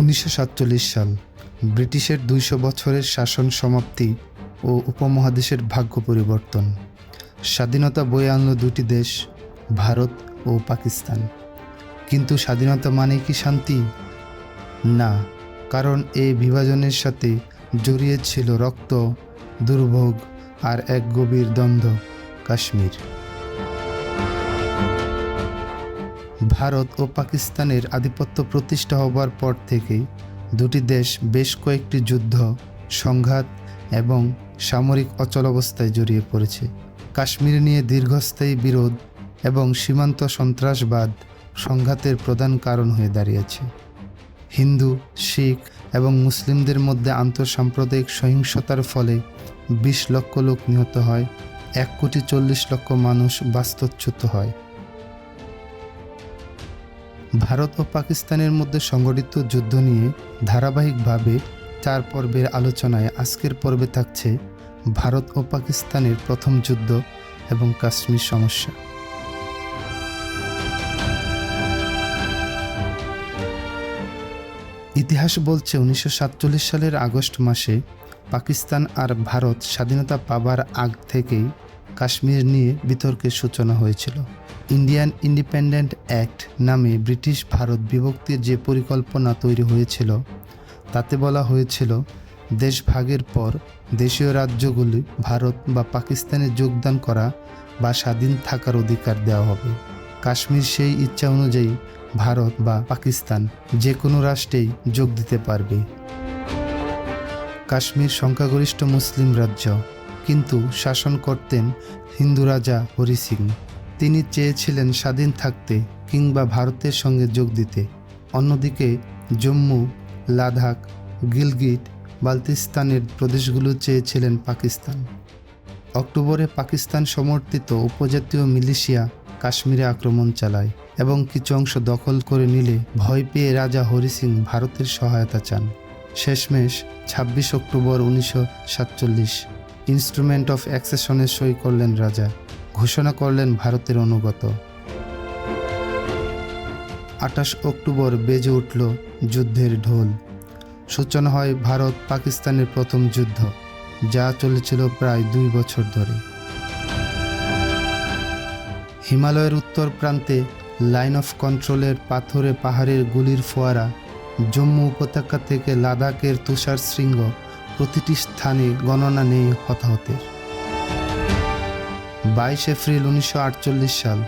উনিশশো সাতচল্লিশ সাল ব্রিটিশের দুইশো বছরের শাসন সমাপ্তি ও উপমহাদেশের ভাগ্য পরিবর্তন। স্বাধীনতা বয়ে আনলো দুটি দেশ, ভারত ও পাকিস্তান। কিন্তু স্বাধীনতা মানে কি শান্তি? না, কারণ এই বিভাজনের সাথে জড়িয়ে ছিল রক্ত, দুর্ভোগ আর এক গভীর দ্বন্দ্ব, কাশ্মীর। ভারত ও পাকিস্তানের আধিপত্য প্রতিষ্ঠা হবার পর থেকেই দুটি দেশ বেশ কয়েকটি যুদ্ধ, সংঘাত এবং সামরিক অচলাবস্থায় জড়িয়ে পড়েছে। কাশ্মীর নিয়ে দীর্ঘস্থায়ী বিরোধ এবং সীমান্ত সন্ত্রাসবাদ সংঘাতের প্রধান কারণ হয়ে দাঁড়িয়েছে। হিন্দু, শিখ এবং মুসলিমদের মধ্যে আন্তঃসাম্প্রদায়িক সহিংসতার ফলে বিশ লক্ষ লোক নিহত হয়, এক কোটি চল্লিশ লক্ষ মানুষ বাস্তুচ্যুত হয়। ভারত ও পাকিস্তানের মধ্যে সংগঠিত যুদ্ধ নিয়ে ধারাবাহিকভাবে চার পর্বের আলোচনায় আজকের পর্বে থাকছে ভারত ও পাকিস্তানের প্রথম যুদ্ধ এবং কাশ্মীর সমস্যা। ইতিহাস বলছে উনিশশো সাতচল্লিশ সালের আগস্ট মাসে পাকিস্তান আর ভারত স্বাধীনতা পাবার আগ থেকেই কাশ্মীর নিয়ে বিতর্কের সূচনা হয়েছিল। ইন্ডিয়ান ইন্ডিপেন্ডেন্ট অ্যাক্ট নামে ব্রিটিশ ভারত বিভক্তির যে পরিকল্পনা তৈরি হয়েছিল, তাতে বলা হয়েছিল দেশ ভাগের পর দেশীয় রাজ্যগুলি ভারত বা পাকিস্তানে যোগদান করা বা স্বাধীন থাকার অধিকার দেওয়া হবে। কাশ্মীর সেই ইচ্ছা অনুযায়ী ভারত বা পাকিস্তান যে কোনো রাষ্ট্রেই যোগ দিতে পারবে। কাশ্মীর সংখ্যাগরিষ্ঠ মুসলিম রাজ্য। কিন্তু শাসন করতেন হিন্দু রাজা হরি সিং। তিনি চেয়েছিলেন স্বাধীন থাকতে কিংবা ভারতের সঙ্গে যোগ দিতে। অন্যদিকে জম্মু, লাদাখ, গিলগিট, বালতিস্তানের প্রদেশগুলো চেয়েছিলেন পাকিস্তান। অক্টোবরে পাকিস্তান সমর্থিত উপজাতীয় মিলিশিয়া কাশ্মীরে আক্রমণ চালায় এবং কিছু অংশ দখল করে নিলে ভয় পেয়ে রাজা হরি সিং ভারতের সহায়তা চান। শেষমেশ ছাব্বিশ অক্টোবর উনিশশো সাতচল্লিশ ইনস্ট্রুমেন্ট অফ অ্যাক্সেশনে সই করলেন রাজা, ঘোষণা করলেন ভারতের অনুগত। আঠাশ অক্টোবর বেজে উঠল যুদ্ধের ঢোল। সূচনা হয় ভারত পাকিস্তানের প্রথম যুদ্ধ, যা চলেছিল প্রায় দুই বছর ধরে। হিমালয়ের উত্তর প্রান্তে লাইন অফ কন্ট্রোলের পাথরে পাহাড়ের গুলির ফোয়ারা, জম্মু উপত্যকা থেকে লাদাখের তুষার শৃঙ্গ প্রতিটি স্থানে গণনা নেই হতাহতের। বাইশ এপ্রিল উনিশশো আটচল্লিশ সাল,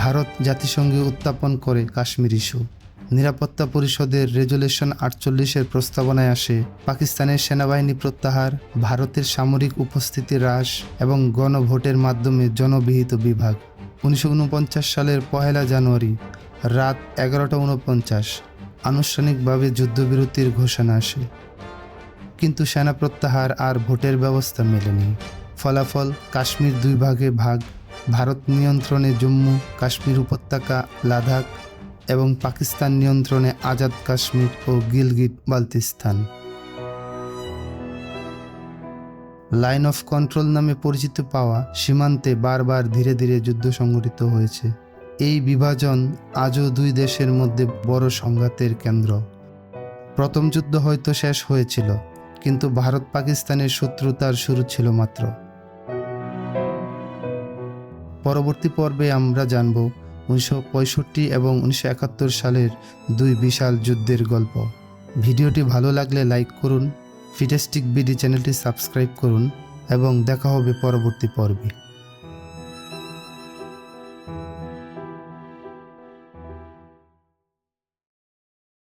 ভারত জাতিসংঘে উত্থাপন করে কাশ্মীর ইস্যু। নিরাপত্তা পরিষদের রেজুলেশন আটচল্লিশের প্রস্তাবনায় আসে পাকিস্তানের সেনাবাহিনী প্রত্যাহার, ভারতের সামরিক উপস্থিতি হ্রাস এবং গণভোটের মাধ্যমে জনবিহিত বিভাগ। উনিশশো ঊনপঞ্চাশ সালের পহেলা জানুয়ারি, রাত এগারোটা উনপঞ্চাশ, আনুষ্ঠানিকভাবে যুদ্ধবিরতির ঘোষণা আসে। কিন্তু সেনা প্রত্যাহার আর ভোটের ব্যবস্থা মেলেনি। ফলাফল কাশ্মীর দুই ভাগে ভাগ, ভারত নিয়ন্ত্রণে জম্মু, কাশ্মীর উপত্যকা, লাদাখ এবং পাকিস্তান নিয়ন্ত্রণে আজাদ কাশ্মীর ও Gilgit Baltistan. Line of control নামে পরিচিত পাওয়া সীমান্তে বারবার ধীরে ধীরে যুদ্ধ সংঘটিত হয়েছে। এই বিভাজন আজও দুই দেশের মধ্যে বড় সংঘাতের কেন্দ্র। প্রথম যুদ্ধ হয়তো শেষ হয়েছিল কিন্তু ভারত পাকিস্তানের শত্রুতার শুরু ছিল মাত্র। পরবর্তী পর্বে আমরা জানব উনিশশো পঁয়ষট্টি এবং উনিশশো একাত্তর সালের দুই বিশাল যুদ্ধের গল্প। ভিডিওটি ভালো লাগলে লাইক করুন ফিটেস্টিক বিডি চ্যানেলটি সাবস্ক্রাইব করুন এবং দেখা হবে পরবর্তী পর্বে।